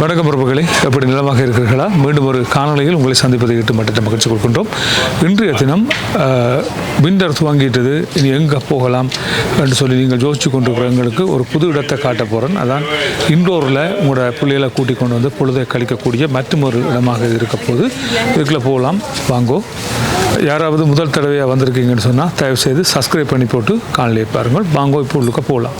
வணக்கம் பிரபுகளே எப்படி நிலமாக இருக்கிறீர்களா? மீண்டும் ஒரு காணொலியில் உங்களை சந்திப்பதை இட்டு மட்டும் மகிழ்ச்சி கொள்கின்றோம். இன்றைய தினம் விண்டர் துவங்கிட்டது. இனி எங்கே போகலாம் என்று சொல்லி நீங்கள் யோசிச்சு கொண்டிருக்கிறவங்களுக்கு ஒரு புது இடத்தை காட்ட போகிறேன் அதான் இண்டோரில் உங்களோட பிள்ளைகளை கூட்டிக் கொண்டு வந்து பொழுதை கழிக்கக்கூடிய மற்றும் ஒரு இடமாக இருக்க போது இதுக்குள்ள போகலாம். வாங்கோ. யாராவது முதல் தடவையாக வந்திருக்கீங்கன்னு சொன்னால் தயவுசெய்து சப்ஸ்கிரைப் பண்ணி போட்டு காணொலியை பாருங்கள். வாங்கோ இப்போ உள்ளுக்க போகலாம்.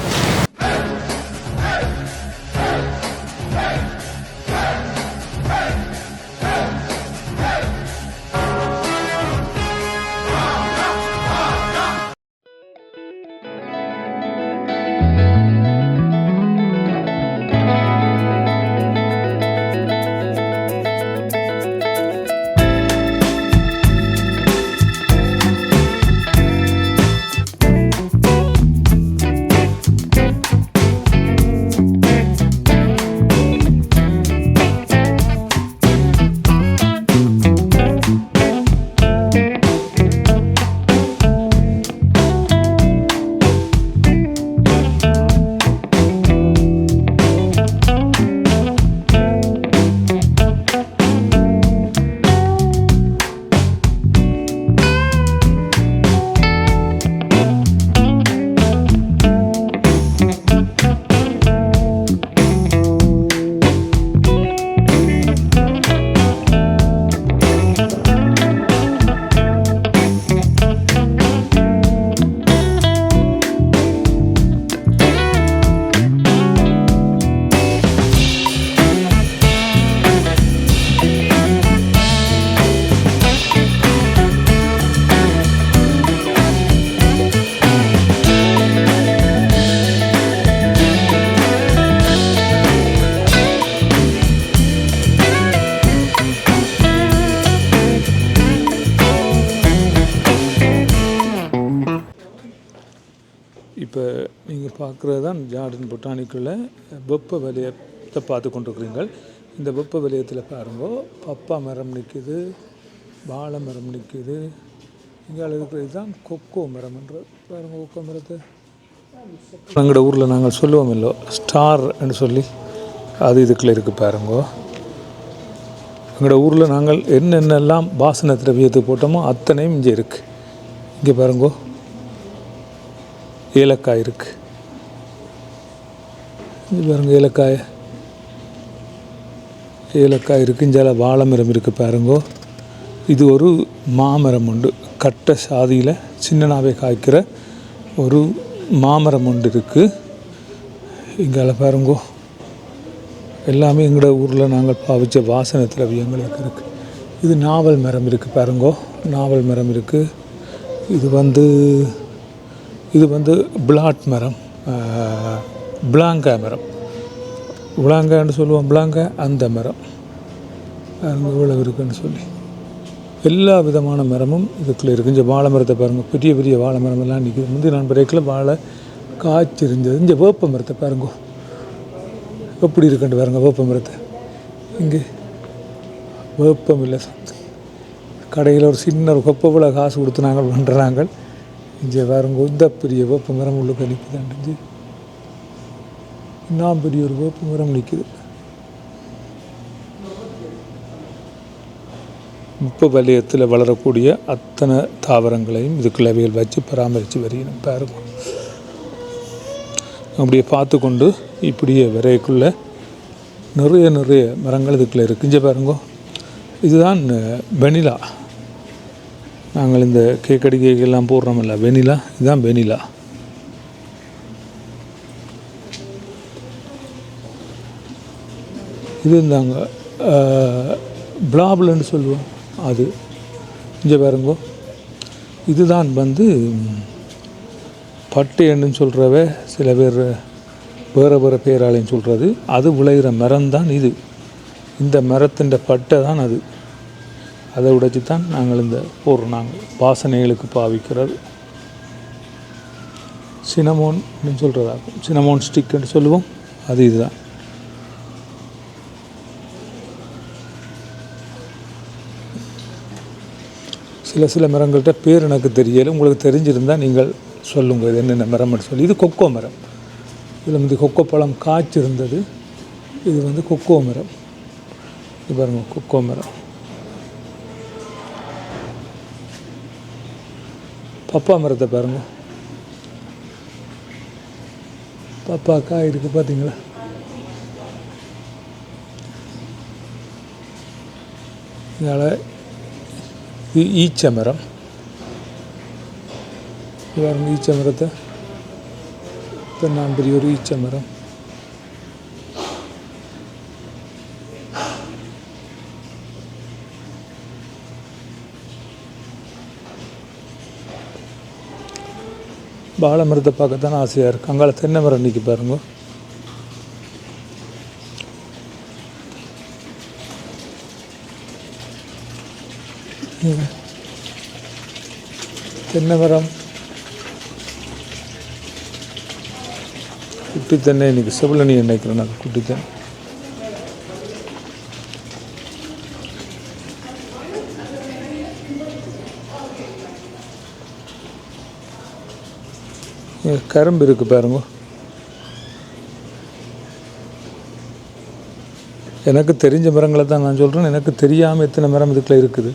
இப்போ நீங்கள் பார்க்குறது தான் ஜார்டன் பொட்டானிக்கில் வெப்ப வலயத்தை பார்த்து கொண்டிருக்கிறீங்கள் இந்த வெப்ப வலயத்தில் பாருங்கோ பப்பா மரம் நிற்குது வாழை மரம் நிற்கிது. இங்கே இருக்கிறது தான் கொக்கோ மரம்ன்ற பாருங்க கொக்கோ மரத்தை. எங்களோட ஊரில் நாங்கள் சொல்லுவோம் இல்லோ ஸ்டார் சொல்லி அது இதுக்குள்ள இருக்குது பாருங்கோ. எங்களோட ஊரில் நாங்கள் என்னென்னலாம் பாசன திரவியத்துக்கு போட்டோமோ அத்தனையும் இங்கே இருக்குது. இங்கே பாருங்கோ. ஏலக்காய் இருக்குது இது பாருங்க ஏலக்காய். ஏலக்காய் இருக்குது இஞ்சால வாழை மரம் இருக்குது பாருங்கோ. இது ஒரு மாமரம் உண்டு கட்ட சாதியில் சின்னனாவே காய்க்கிற ஒரு மாமரம் உண்டு இருக்குது இங்கால பாருங்கோ. எல்லாமே எங்களோட ஊரில் நாங்கள் பாவித்த வாசனை திரவியங்கள் இருக்குது இது நாவல் மரம் இருக்குது பாருங்கோ. நாவல் மரம் இருக்குது இது வந்து இது வந்து பிளாட் மரம் பிளாங்கா மரம். உலாங்கான்னு சொல்லுவோம் பிளாங்கா அந்த மரம். இவ்வளவு இருக்குன்னு சொல்லி. எல்லா விதமான மரமும் இதுக்குள்ளே இருக்குது இந்த வாழை மரத்தை பாருங்கள் பெரிய பெரிய வாழை மரம் எல்லாம் நிற்கிது முந்தைய நான் பிரேக்கில் வாழை காய்ச்சிருந்தது. இந்த வேப்ப மரத்தை பாருங்க. எப்படி இருக்குன்னு பாருங்க வேப்ப மரத்தை. இங்கே வேப்பம் இல்லை கடையில் ஒரு சின்ன ஒரு கொப்பை காசு கொடுத்து நாங்கள் பண்ணுறாங்க இங்கே பாருங்க இந்த பெரிய வேப்ப மரம் உள்ள நிற்குதாண்டு பெரிய ஒரு வேப்ப மரம் நிற்குது. முப்ப வலயத்தில் வளரக்கூடிய அத்தனை தாவரங்களையும் இதுக்குள்ளவையில் வச்சு பராமரித்து வருகிறோம். பாருங்க. அப்படியே பார்த்து கொண்டு இப்படியே விரைக்குள்ளே நிறைய நிறைய மரங்கள் இதுக்குள்ளே இருக்குது இங்கே பாருங்க. இதுதான் வெனிலா நாங்கள் இந்த கேக் அடிக்கைகள்லாம் போடுறோமில்ல வெனிலா இதுதான் வெனிலா இது இருந்தாங்க பிளாபிள்னு சொல்லுவோம். அது. இங்கே பாருங்கோ. இதுதான் வந்து பட்டு எண்ணுன்னு சொல்கிறவ சில பேர் வேறு வேறு பேராலையும் சொல்கிறது அது விளையிற மரம் தான் இது. இந்த மரத்தின் பட்டை தான் அது. அதை உடைச்சி தான் நாங்கள் இந்த போடுறோம் நாங்கள் வாசனைகளுக்கு பாவிக்கிறது. சினமோன் அப்படின்னு சொல்கிறதாகும் சினமோன் ஸ்டிக்குன்னு சொல்லுவோம். அது இதுதான். சில சில மரங்கள்கிட்ட பேர் எனக்கு தெரியலை. உங்களுக்கு தெரிஞ்சிருந்தால் நீங்கள் சொல்லுங்கள் இது என்னென்ன மரம்னு சொல்லி. இது கொக்கோ மரம். இதில் வந்து கொக்கோ பழம் காய்ச்சிருந்தது. இது வந்து கொக்கோ மரம். இது பாருங்கள் கொக்கோ மரம். பப்பா மரத்தை பாருங்க பப்பா காய் இருக்குது பார்த்தீங்களா இதனால் இது ஈச்ச மரம் இது பாருங்க ஈச்ச மரத்தை இப்போ நான் பெரிய வாழை மரத்தை பார்க்கத்தான் ஆசையாக இருக்குது அங்கால தென்னை மரம் நிற்கி பாருங்க. தென்னை மரம் குட்டி தென்னை இன்னைக்கு செவிலனி நினைக்கிறேன் நான் குட்டி தென்னை கரும்பு இருக்கு பாருங்க. எனக்கு தெரிஞ்ச மரங்களை தான் நான் சொல்கிறேன் எனக்கு தெரியாமல் எத்தனை மரம் இதுக்குள்ள இருக்குது.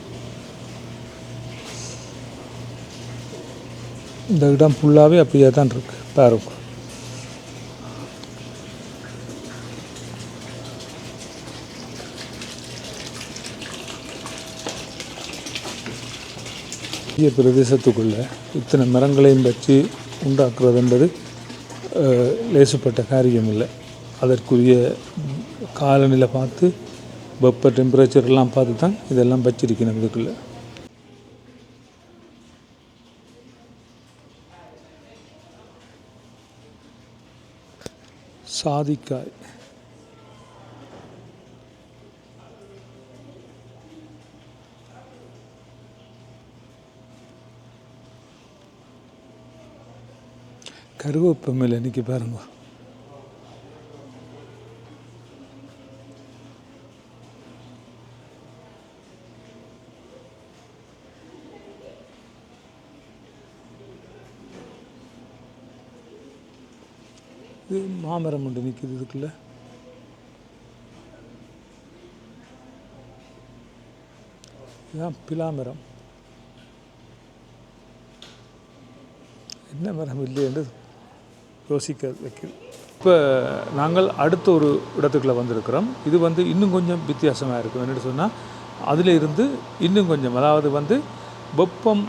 இந்த இடம் ஃபுல்லாகவே அப்படியே தான் இருக்கு. பாருங்க. பெரிய பிரதேசத்துக்குள்ள இத்தனை மரங்களையும் வச்சு உண்டாக்குறது என்பது லேசுப்பட்ட காரியம் இல்லை அதற்குரிய காலநிலை பார்த்து வெப்ப டெம்பரேச்சர் எல்லாம் பார்த்து தான் இதெல்லாம் வச்சிருக்கணும் இதுக்குள்ளே. சாதிக்காய். கருவேப்பை மேலே இன்னைக்கு பாருங்க. இது மாமரம் ஒன்று நிற்கிது இதுக்குள்ள. இதுதான் பிலாமரம் என்ன மரம் இல்லை என்று யோசிக்க வைக்கும் இப்போ நாங்கள் அடுத்த ஒரு இடத்துக்குள்ள வந்திருக்கிறோம். இது வந்து இன்னும் கொஞ்சம் வித்தியாசமாக இருக்கும். என்னென்னு சொன்னால் அதில் இருந்து இன்னும் கொஞ்சம் அதாவது வந்து வெப்பம்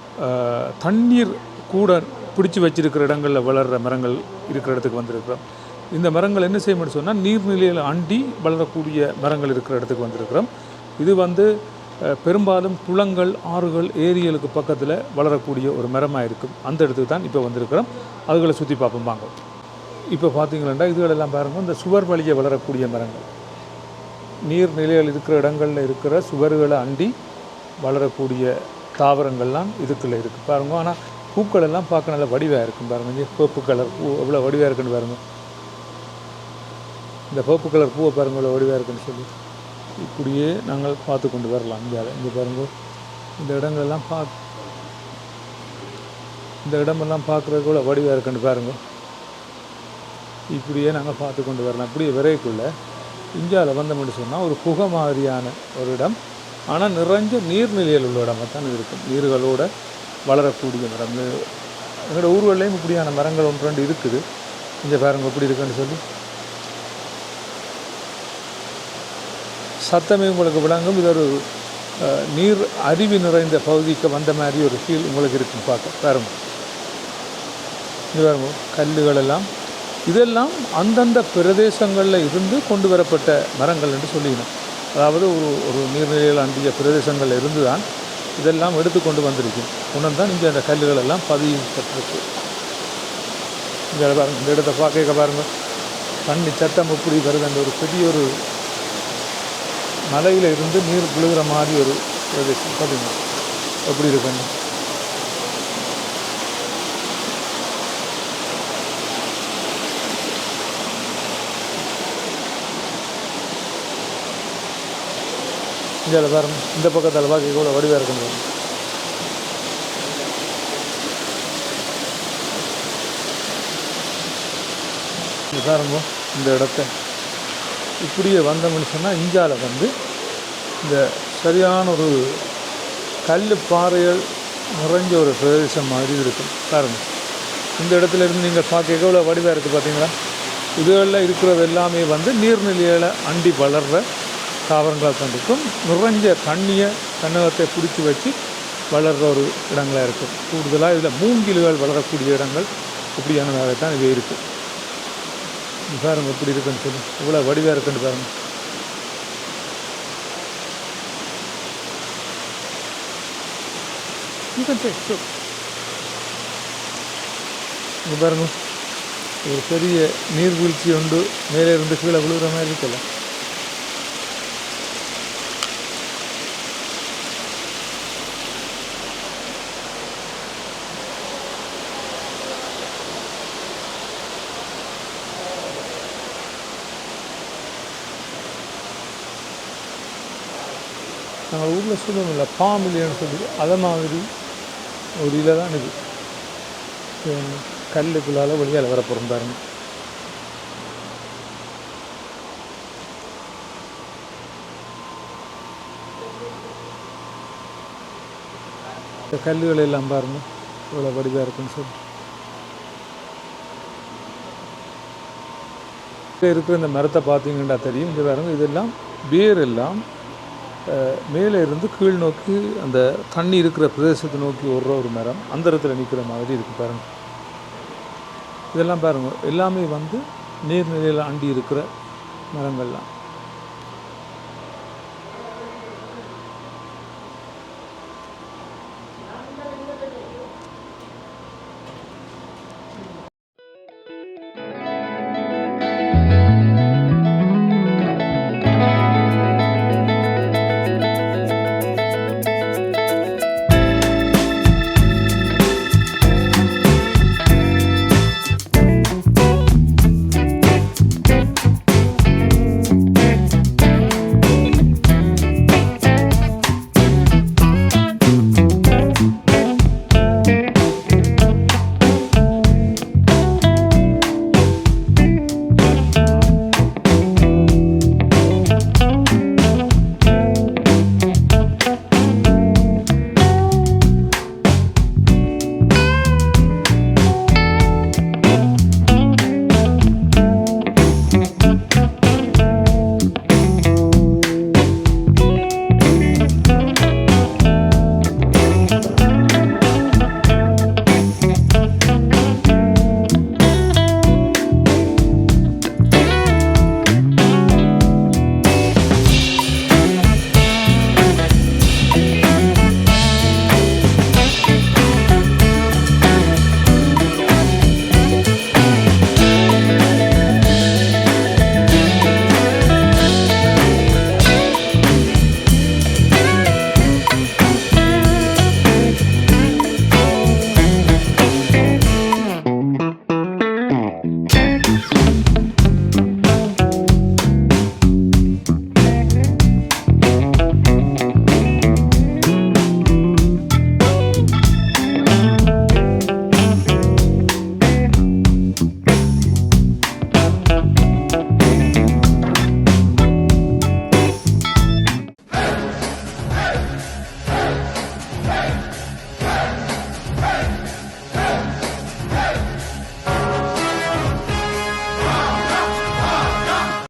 தண்ணீர் கூட பிடிச்சி வச்சிருக்கிற இடங்களில் வளர்கிற மரங்கள் இருக்கிற இடத்துக்கு வந்திருக்கிறோம். இந்த மரங்கள் என்ன செய்யணும்னு சொன்னால் நீர்நிலையில் அண்டி வளரக்கூடிய மரங்கள் இருக்கிற இடத்துக்கு வந்திருக்கிறோம். இது வந்து பெரும்பாலும் குளங்கள் ஆறுகள் ஏரிகளுக்கு பக்கத்தில் வளரக்கூடிய ஒரு மரமாக இருக்கும். அந்த இடத்துக்கு தான் இப்போ வந்திருக்கிறோம். அதுகளை சுற்றி பார்ப்போம். வாங்க. இப்போ பார்த்தீங்களா இதுகளெல்லாம் பாருங்கள் இந்த சுவர் வழியை வளரக்கூடிய மரங்கள். நீர்நிலைகள் இருக்கிற இடங்களில் இருக்கிற சுவர்களை அண்டி வளரக்கூடிய தாவரங்கள்லாம் இதுக்குள்ளே இருக்குது பாருங்க. ஆனால் பூக்கள் எல்லாம் பார்க்க நல்ல வடிவாக இருக்கும் பாருங்க. இங்கே கலர் பூ எவ்வளோ வடிவாக இருக்குன்னு பாருங்க. இந்த கோப்பு கலர் பூவை பாருங்க எவ்வளோ வடிவாக இருக்குன்னு சொல்லி. இப்படியே நாங்கள் பார்த்து கொண்டு வரலாம். இங்கே இங்கே பாருங்க. இந்த இடங்களெல்லாம் பா இந்த இடமெல்லாம் பார்க்குறதுக்கு கூட வடிவாக இருக்குன்னு பாருங்க. இப்படியே நாங்கள் பார்த்து கொண்டு வரலாம். இப்படியே விரைக்குள்ளே இந்தியாவில் வந்தோம்னு சொன்னால் ஒரு புகை மாதிரியான ஒரு இடம். ஆனால் நிறைஞ்ச நீர்நிலையில் உள்ள இடமாக தான் இருக்கும். நீர்களோட வளரக்கூடிய மரம். எங்களோட ஊர்கள்லேயும் இப்படியான மரங்கள் ஒன்று ரெண்டு இருக்குது. இங்கே பாருங்க எப்படி இருக்குன்னு சொல்லி. சத்தமே உங்களுக்கு விளங்கும். இது ஒரு நீர் அருவி நிறைந்த பகுதிக்கு வந்த மாதிரி ஒரு ஃபீல் உங்களுக்கு இருக்கும் பார்க்க. பாருங்க. இது பாருங்க. கல்லுகள் எல்லாம். இதெல்லாம் அந்தந்த பிரதேசங்களில் இருந்து கொண்டு வரப்பட்ட மரங்கள் என்று சொல்லிக்கணும் அதாவது ஒரு ஒரு நீர்நிலையில் அண்டிய பிரதேசங்களில் இருந்து தான் இதெல்லாம் எடுத்து கொண்டு வந்திருக்கும். உணர்ந்து தான் இங்கே அந்த கல்லுகள் எல்லாம் பதியப்பட்டிருக்கு இங்கே பாருங்கள் இந்த இடத்த பார்க்க பாருங்கள் தண்ணி சத்தம் எப்படி வருது? அந்த ஒரு பெரிய ஒரு மலையில் இருந்து நீர் விழுகிற மாதிரி ஒரு பிரதேசம். பார்த்தீங்க எப்படி இருக்குன்னு? இங்கே பாருங்க இந்த பக்கத்தில் பார்க்க கூட வடிவாக இருக்கும் பாருங்க. பாருங்க இந்த இடத்த. இப்படியே வந்தோம்னு சொன்னால் இந்தியாவில் வந்து இந்த சரியான ஒரு கல் பாறைகள் நிறைஞ்ச ஒரு பிரதேசம் மாதிரி இருக்கும். பாருங்க. இந்த இடத்துல இருந்து நீங்கள் பார்க்க எவ்வளோ வடிவாக இருக்குது பார்த்தீங்களா இதுகளில் இருக்கிறது எல்லாமே வந்து நீர்நிலையில் அண்டி வளர்கிற தாவரங்களாக தான் இருக்கும். நிறைஞ்ச தண்ணியை தன்னகத்தை பிடிச்சி வச்சு வளர்கிற ஒரு இடங்களாக இருக்கும். கூடுதலாக இதில் மூங்கில்கள் வளரக்கூடிய இடங்கள் இப்படியானதாகத்தான் இது இருக்குது இது பாருங்க எப்படி இருக்குன்னு சொல்லி. இவ்வளோ வடிவாக இருக்குன்னு பாருங்க. You can take two. இங்க பாருங்க. ஒரு பெரிய நீர்வீழ்ச்சி உண்டு. மேலே இருந்து கீழே விழுகிற மாதிரி இருக்கல நாங்கள் ஊரில் சொல்லுவோம் இல்லை பாம் இல்லைன்னு சொல்லி அதை மாதிரி ஒரு இதில் தான் இது. கல்லுக்குள்ளால் கல்லுக்குள்ளால வெளியால் வர போகிறோம் பாருங்க. இந்த கல்லுகள் எல்லாம் பாருங்க இவ்வளோ வடிவாக இருக்குன்னு சொல்லி இருக்கிற இந்த மரத்தை பார்த்தீங்கன்னா தெரியும். இது பாருங்க இதெல்லாம் பேர் எல்லாம் மேலே இருந்து கீழ் நோக்கி அந்த தண்ணி இருக்கிற பிரதேசத்தை நோக்கி ஓடுற ஒரு மரம். அந்த இடத்துல நிற்கிற மாதிரி இருக்கு பாருங்க. இதெல்லாம் பாருங்க. எல்லாமே வந்து நீர்நிலையில் அண்டி இருக்கிற மரங்கள்லாம்.